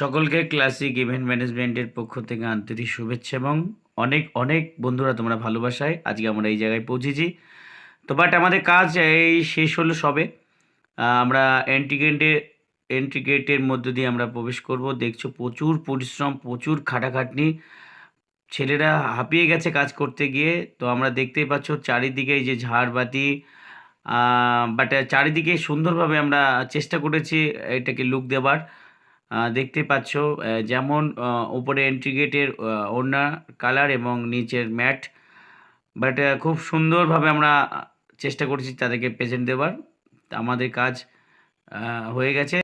সকলকে classic event ম্যানেজমেন্টের পক্ষ থেকে আন্তরিক শুভেচ্ছা এবং অনেক অনেক বন্ধুরা তোমরা ভালোবাসায় আজকে আমরা এই জায়গায় পৌঁছেছি। তো বাট আমাদের কাজ এই শেষ হলো সবে। আমরা এন্ট্রি গেটে এন্ট্রি গেটের মধ্য দিয়ে আমরা প্রবেশ করব। দেখছ প্রচুর পরিশ্রম প্রচুর খাটাখাটনি। ছেলেরা হাঁপিয়ে গেছে কাজ করতে গিয়ে। তো আমরা দেখতেই পাচ্ছ চারিদিকে এই যে ঝাড়বাতি বাট চারিদিকে সুন্দরভাবে আমরা চেষ্টা করেছি এটাকে লুক আহ, দেখতে পাচ্ছ যেমন উপরে এন্ট্রি গেটের ওড়না কালার এবং নিচের ম্যাট বাট খুব সুন্দরভাবে আমরা চেষ্টা করেছি তাদেরকে প্রেজেন্ট দেওয়ার। আমাদের কাজ হয়ে গেছে।